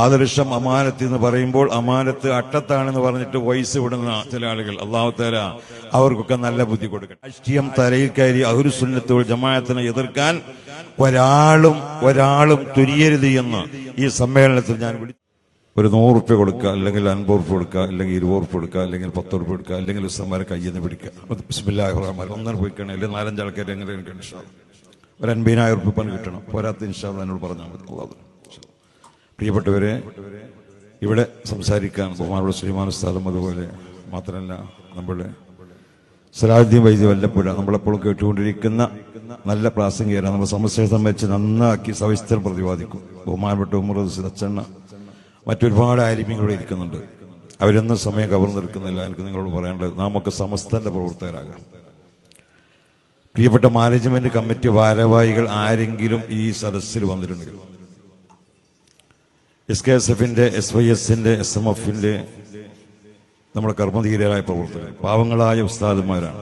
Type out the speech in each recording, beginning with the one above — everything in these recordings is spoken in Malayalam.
ആദർശം അമാനത്ത് എന്ന് പറയുമ്പോൾ അമാനത്ത് അട്ടത്താണെന്ന് പറഞ്ഞിട്ട് വയസ്സ് വിടുന്ന ചില ആളുകൾ. അള്ളാഹുത്തേല അവർക്കൊക്കെ നല്ല ബുദ്ധി കൊടുക്കട്ടെ. രാഷ്ട്രീയം തലയിൽ കയറി അഹുരുസുന്നത്തോട് ജമാഅത്തിനെ എതിർക്കാൻ ഒരാളും ഒരാളും തുരിയരുത് എന്ന് ഈ സമ്മേളനത്തിൽ ഞാൻ വിളിച്ചു ഒരു നൂറ് റുപ്യ കൊടുക്കുക അല്ലെങ്കിൽ അൻപത് റുപ്യ കൊടുക്കുക അല്ലെങ്കിൽ ഇരുപത് റുപ്യ കൊടുക്കുക അല്ലെങ്കിൽ പത്ത് റുപ്യ കൊടുക്കുക അല്ലെങ്കിൽ ഉസ്മാരെ കയ്യിൽ നിന്ന് പിടിക്കുക. ബിസ്മില്ലാഹി ഒന്നര പോയിക്കണം അല്ലെങ്കിൽ നാലഞ്ച് ആൾക്കാർ എങ്ങനെ എനിക്ക് ഇൻഷാ. ഒരു അൻപതിനായിരം റുപ്യ പണി കിട്ടണം. പോരാത്ത ഇൻഷാ എന്നോട് പറഞ്ഞാൽ മതി. പ്രിയപ്പെട്ടവരെ ഇവിടെ സംസാരിക്കാൻ ബഹുമാനുള്ള ശ്രീമാൻ സ്ഥലം അതുപോലെ മാത്രമല്ല നമ്മുടെ സലാഹുദ്ദീൻ വൈദ്യ വല്ലപ്പുഴ. നമ്മളെപ്പോഴും കേട്ടുകൊണ്ടിരിക്കുന്ന നല്ല പ്രാസംഗികരാണ്. നമ്മൾ സമസ്യയെ സംബന്ധിച്ച് നന്നാക്കി സവിസ്തരം പ്രതിപാദിക്കും. ബഹുമാനപ്പെട്ട ഉമർ അച്ചണ്ണ മറ്റൊരുപാട് ആലിമ്യങ്ങളോട് ഇരിക്കുന്നുണ്ട്. അവരൊന്നും സമയം കവർന്നെടുക്കുന്നില്ല എനിക്ക് നിങ്ങളോട് പറയാനുള്ളത് നാമൊക്കെ സമസ്തന്റെ പ്രവർത്തകരാകാം. പ്രിയപ്പെട്ട മാനേജ്മെന്റ് കമ്മിറ്റി ഭാരവാഹികൾ ആരെങ്കിലും ഈ സദസ്സിൽ വന്നിട്ടുണ്ടെങ്കിൽ എസ് കെ എസ് എഫിന്റെ എസ് വൈ എസിന്റെ എസ് എം എഫിന്റെ നമ്മുടെ കർമ്മധീരരായ പ്രവർത്തകർ പാവങ്ങളായ ഉസ്താദന്മാരാണ്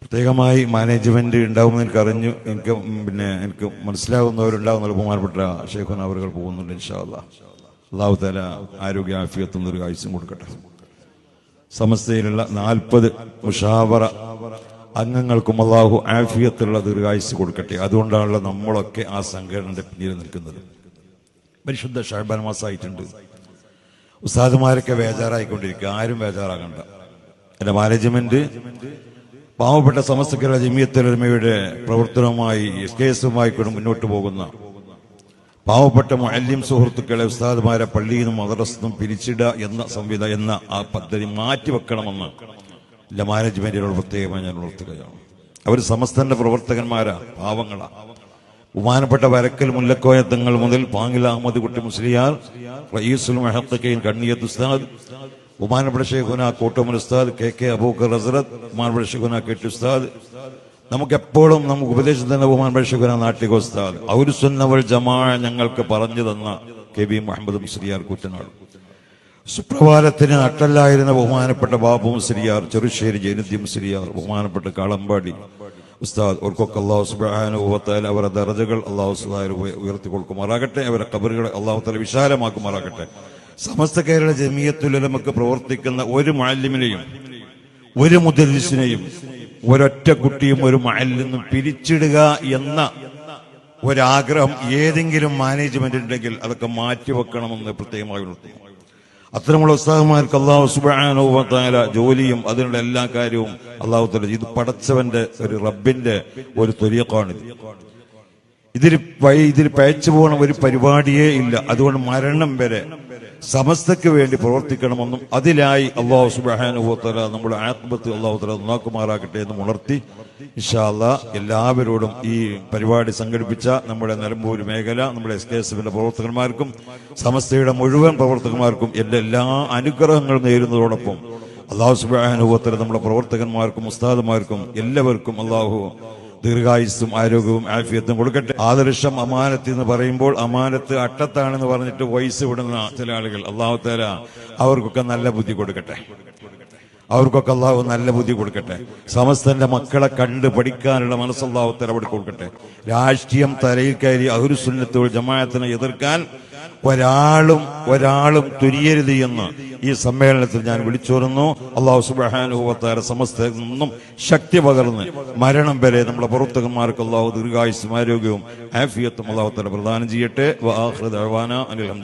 പ്രത്യേകമായി മാനേജ്മെന്റ് ഉണ്ടാവുമെന്ന് എനിക്ക് അറിഞ്ഞു. എനിക്ക് പിന്നെ എനിക്ക് മനസ്സിലാവുന്നവരുണ്ടാവുന്ന ബഹുമാനപ്പെട്ട ഷേഖുൻ അവരുകൾ പോകുന്നുണ്ട് ഇൻഷാല്ല അള്ളാഹു തല ആരോഗ്യ ആഫിയത്തും ഒരു കാഴ്ചയും കൊടുക്കട്ടെ. സമസ്തയിലുള്ള നാൽപ്പത് മുഷാവറ അംഗങ്ങൾക്കും അള്ളാഹു ആഫിയത്തുള്ള ദീർഘായുസ് കൊടുക്കട്ടെ. അതുകൊണ്ടാണല്ലോ നമ്മളൊക്കെ ആ സംഘടനയുടെ പിന്നിൽ നിൽക്കുന്നത്. പരിശുദ്ധ ഷാബാൻ മാസമായിട്ടുണ്ട് ഉസ്താദുമാരൊക്കെ ബേജാറായിക്കൊണ്ടിരിക്കുക. ആരും ബേജാറാകണ്ട. എന്റെ മാനേജ്മെന്റ് പാവപ്പെട്ട സമസ്തകരുടെ ജമിയത്തലമയുടെ പ്രവർത്തനവുമായി കേസുമായി കൊണ്ട് മുന്നോട്ട് പോകുന്ന പാവപ്പെട്ട മുഅല്ലിം സുഹൃത്തുക്കളെ ഉസ്താദുമാരെ പള്ളിയിൽ നിന്നും മദ്രസന്നും പിരിച്ചിടുക എന്ന സംവിധ എന്ന ആ പദ്ധതി മാറ്റിവെക്കണമെന്ന് എന്റെ മാനേജ്മെന്റിനോട് പ്രത്യേകമായി ഞാൻ ഉണർത്തുകയാണ് അവർ സമസ്തന്റെ പ്രവർത്തകന്മാരാ പാവങ്ങളാ. ബഹുമാനപ്പെട്ട വരക്കൽ മുല്ലക്കോയ തങ്ങൾ മുതൽ പാങ്ങിൽ അഹമ്മദ് കുട്ടി മുസ്ലിയാർ റയീസുൽ മെഹത്തക്കയിൽ കണ്ണിയത്ത് ഉസ്താദ് ബഹുമാനപ്പെട്ട ഷെയ്ഖുന കോട്ടമൽ ഉസ്താദ് കെ കെ അബൂക്കർ ഹസ്രത് ബഹുമാനപ്പെട്ട ഷെയ്ഖുന കെ ടി ഉസ്താദ്. നമുക്കെപ്പോഴും നമുക്ക് ഉപദേശം തന്നെ ബഹുമാനപ്പെട്ട ഷെയ്ഖുന നാട്ടിക ഉസ്താദ്. ഔരുസുന്നവൽ ജമാ ഞങ്ങൾക്ക് പറഞ്ഞു തന്ന കെ ബി മുഹമ്മദ് മുസ്ലിയാർ കുറ്റനാട്. സുപ്രഭാതത്തിന് നട്ടല്ലായിരുന്ന ബഹുമാനപ്പെട്ട ബാബു മുസ്ലിയാർ ചെറുശ്ശേരി ജൈനുദ്ദീൻ മുസ്ലിയാർ ബഹുമാനപ്പെട്ട കാളമ്പാടി ഉസ്താദ് ഓർക്കൊക്കെ അള്ളാഹു സുബാനുഭവത്താൽ അവരുടെ ദർജകൾ അള്ളാഹു സുബാൻ ഉയർത്തി കൊടുക്കുമാറാകട്ടെ അവരുടെ കബറുകളെ അള്ളാഹു തല വിശാലമാക്കുമാറാകട്ടെ. സമസ്ത കേരള ജമീയത്തുലമക്ക് പ്രവർത്തിക്കുന്ന ഒരു മാലിമിനെയും ഒരു മുദരിസിനെയും ഒരൊറ്റ കുട്ടിയും ഒരു മഴയിൽ നിന്നും പിരിച്ചിടുക എന്ന ഒരാഗ്രഹം ഏതെങ്കിലും മാനേജ്മെന്റ് ഉണ്ടെങ്കിൽ അതൊക്കെ മാറ്റിവെക്കണമെന്ന് പ്രത്യേകമായി ഉണർത്തുന്നു അത്തരമുള്ള ഉത്സാഹമാർക്ക് അള്ളാഹു സുബാനുഭവത്താല ജോലിയും അതിനുള്ള എല്ലാ കാര്യവും അള്ളാഹു തല ഇത് പടച്ചവന്റെ ഒരു റബ്ബിന്റെ ഒരു തൊലിയക്കാണിത് ഇതിൽ ഇതിൽ പയച്ചു പോകണ ഒരു പരിപാടിയേ ഇല്ല. അതുകൊണ്ട് മരണം വരെ സമസ്തയ്ക്ക് വേണ്ടി പ്രവർത്തിക്കണമെന്നും അതിലായി അള്ളാഹു സുബാനുഭവത്തല നമ്മുടെ ആത്മത്ത് അള്ളാഹുത്തല തല നന്നാക്കുമാറാകട്ടെ എന്ന് ഉണർത്തി ഇഷാല്ല എല്ലാവരോടും ഈ പരിപാടി സംഘടിപ്പിച്ച നമ്മുടെ നിലമ്പൂർ മേഖല നമ്മുടെ എസ് കെ എസ് എഫിന്റെ പ്രവർത്തകന്മാർക്കും സമസ്തയുടെ മുഴുവൻ പ്രവർത്തകന്മാർക്കും എന്റെ എല്ലാ അനുഗ്രഹങ്ങളും നേരുന്നതോടൊപ്പം അള്ളാഹു സുബാനുഭവത്തല നമ്മുടെ പ്രവർത്തകന്മാർക്കും ഉസ്താദുമാർക്കും എല്ലാവർക്കും അള്ളാഹു ദീർഘായുസ്സും ആരോഗ്യവും ആഫിയത്തും കൊടുക്കട്ടെ. ആദർശം അമാനത്ത് എന്ന് പറയുമ്പോൾ അമാനത്ത് അട്ടത്താണെന്ന് പറഞ്ഞിട്ട് വയസ്സ് വിടുന്ന ചില ആളുകൾ. അള്ളാഹുത്തേല അവർക്കൊക്കെ നല്ല ബുദ്ധി കൊടുക്കട്ടെ. അവർക്കൊക്കെ അള്ളാഹു നല്ല ബുദ്ധി കൊടുക്കട്ടെ. സമസ്തന്റെ മക്കളെ കണ്ട് പഠിക്കാനുള്ള മനസ്സ് അള്ളാഹു അവിടെ കൊടുക്കട്ടെ. രാഷ്ട്രീയം തലയിൽ കയറി അഹുരുസുന്നത്തോട് ജമാഅത്തിനെ എതിർക്കാൻ ഒരാളും ഒരാളും തുരിയരുത് എന്ന് ഈ സമ്മേളനത്തിൽ ഞാൻ വിളിച്ചോരുന്നു അള്ളാഹു സുബാനുഭവത്താര സമസ്ത നിന്നും ശക്തി പകർന്ന് മരണം വരെ നമ്മുടെ പ്രവർത്തകന്മാർക്ക് അള്ളാഹു ദീർഘായുസ്സും ആരോഗ്യവും ആഫിയത്തും അള്ളാഹു തല പ്രദാനം ചെയ്യട്ടെ. അനിൽ